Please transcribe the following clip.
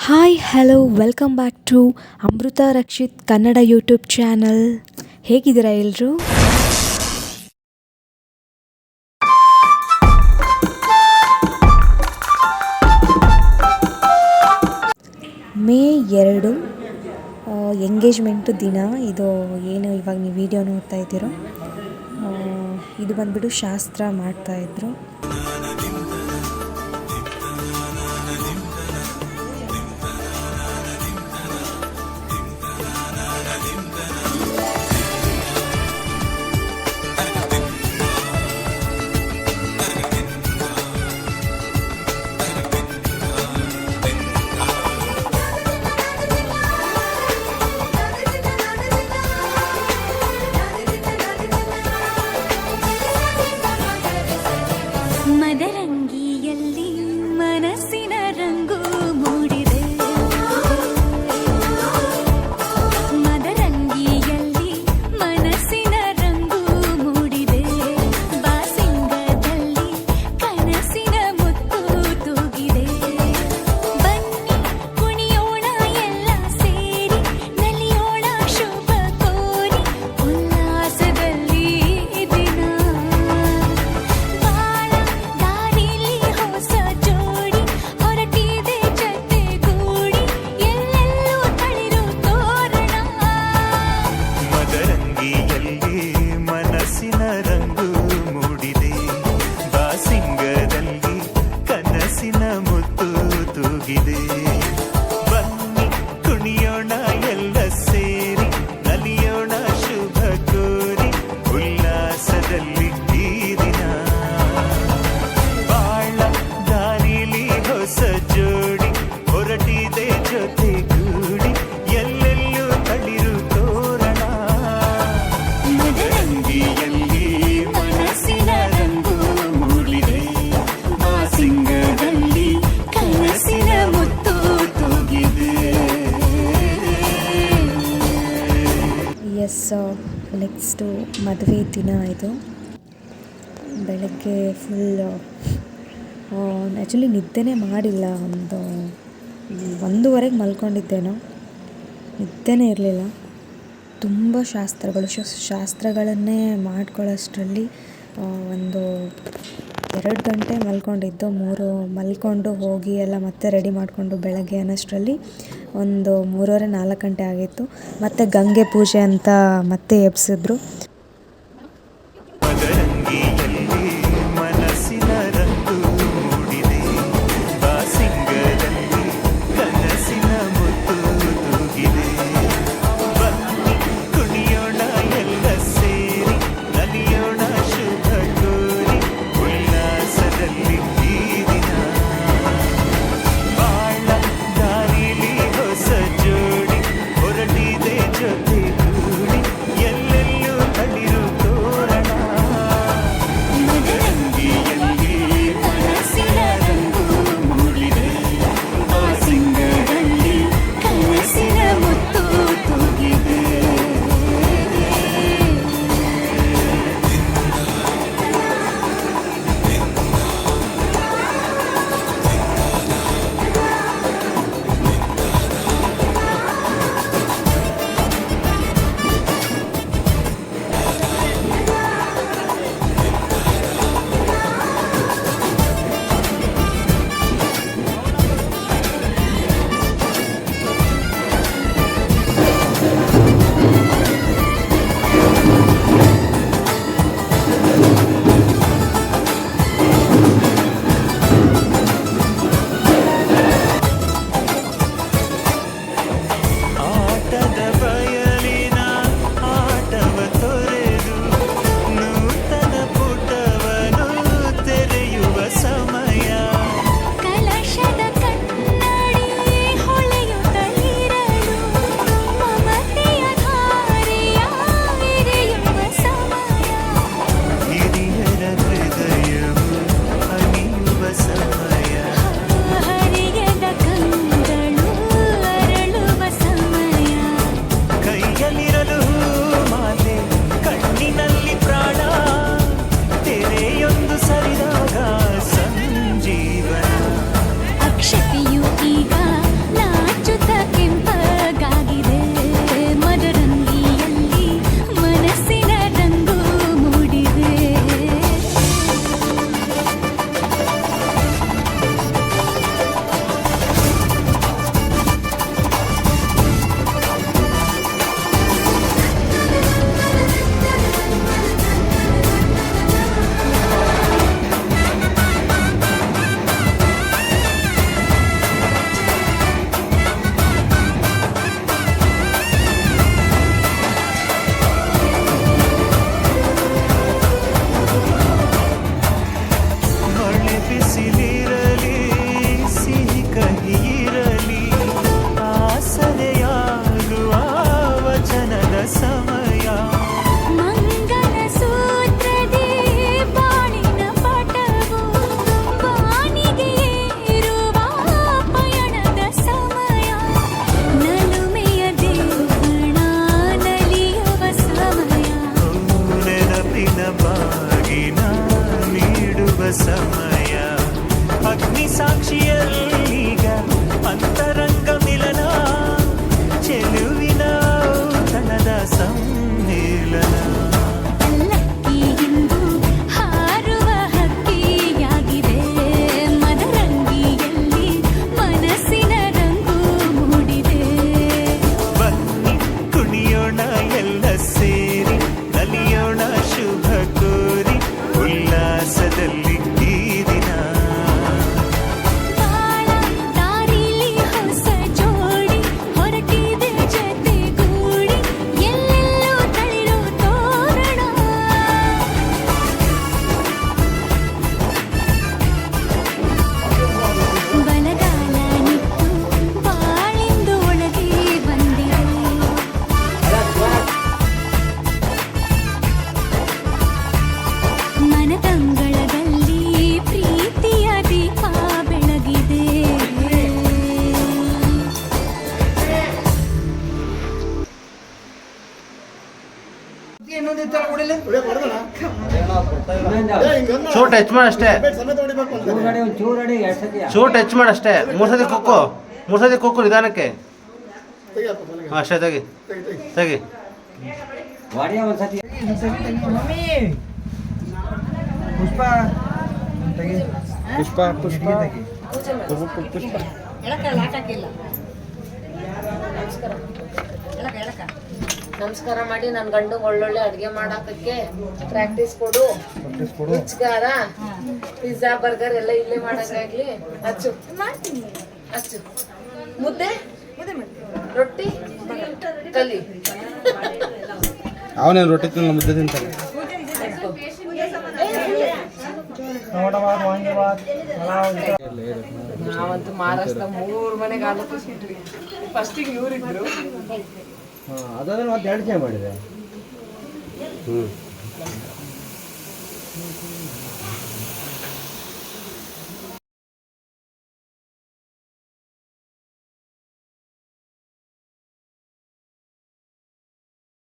Hi hello welcome back to Amrutha Rakshith Kannada YouTube channel ಹೇಗಿದ್ದೀರಾ ಎಲ್ಲರೂ ಮೇ ಎರಡು engagement ದಿನ. ಇದು ಏನು, ಇವಾಗ ನೀವು ವಿಡಿಯೋ ನೋಡ್ತಾ ಇದ್ದೀರೋ? ಇದು ಬಂದ್ಬಿಟ್ಟು ಶಾಸ್ತ್ರ ಮಾಡ್ತಾಯಿದ್ರು ಉಲ್ಲಾಸದಲ್ಲಿ ನೆಕ್ಸ್ಟು ಮದುವೆ ದಿನ ಇದು. ಬೆಳಗ್ಗೆ ಫುಲ್ ಆ್ಯಕ್ಚುಲಿ ನಿದ್ದೆನೇ ಮಾಡಿಲ್ಲ. ಒಂದು, ಒಂದೂವರೆಗೆ ಮಲ್ಕೊಂಡಿದ್ದೇನೋ. ನಿದ್ದೆನೇ ಇರಲಿಲ್ಲ. ತುಂಬ ಶಾಸ್ತ್ರಗಳು ಶಸ್ ಶಾಸ್ತ್ರಗಳನ್ನೇ ಮಾಡ್ಕೊಳ್ಳೋಷ್ಟರಲ್ಲಿ ಒಂದು ಎರಡು ಗಂಟೆ ಮಲ್ಕೊಂಡಿದ್ದು. ಮೂರು ಮಲ್ಕೊಂಡು ಹೋಗಿ ಎಲ್ಲ ಮತ್ತೆ ರೆಡಿ ಮಾಡಿಕೊಂಡು ಬೆಳಗ್ಗೆ ಅನ್ನೋಷ್ಟರಲ್ಲಿ ಒಂದು ಮೂರುವರೆ ನಾಲ್ಕು ಗಂಟೆ ಆಗಿತ್ತು. ಮತ್ತು ಗಂಗೆ ಪೂಜೆ ಅಂತ ಮತ್ತೆ ಎಬ್ಸಿದ್ರು. ಸಮಯ ಅಗ್ನಿ ಸಾಕ್ಷಿಯಲ್ಲೀಗ ಅಂತರಂಗ ಮಿಲನ ಚೆಲುವಿನ ತಣದ ಸಂಯ ಚೂ ಟಚ್ ಮಾಡಿ ಅಷ್ಟೇ. ಚೂ ಟಚ್ ಮಾಡಿ ಅಷ್ಟೇ. ಮೂರು ಸತಿ ಕುಕ್ಕು. ಮೂರು ಸತಿ ಕುಕ್ಕು ನಿಧಾನಕ್ಕೆ. ಅಷ್ಟೇ ತೆಗಿ. ತೆಗಿ ಪುಷ್ಪ. ಪುಷ್ಪ ಪುಷ್ಪ. ನಮಸ್ಕಾರ ಮಾಡಿ ನನ್ನ ಗಂಡು ಒಳ್ಳೊಳ್ಳೆ ಅಡುಗೆ ಮಾಡಕ್ಕೆ ಪ್ರಾಕ್ಟೀಸ್ ಕೊಡು. ರುಚಿಗಾರ ಪಿಜ್ಜಾ ಬರ್ಗರ್ ಎಲ್ಲ ಇಲ್ಲೇ ಮಾಡೋಕ್ಕಾಗ್ಲಿ ಅಚ್ಚು. ಅಚ್ಚು. ಮುದ್ದೆ? ರೊಟ್ಟಿ? ಕಲಿ. ಅವನೇನು ರೊಟ್ಟಿ ತಿನ್ನ ಮುದ್ದೆ ತಿಂತಾನೆ? ನಾವಂತೂ ಮಹಾರಾಷ್ಟ್ರ ಮೂರು ಮನೆಗೆ ಆಲೋಚಿಸಿದ್ವಿ ಫಸ್ಟಿಗೆ ಇವರಿದ್ರು ಅದಾದ್ರೆ ಮತ್ತೆ ಎರಡು ಚೇ ಮಾಡಿದೆ. ಹ್ಞೂ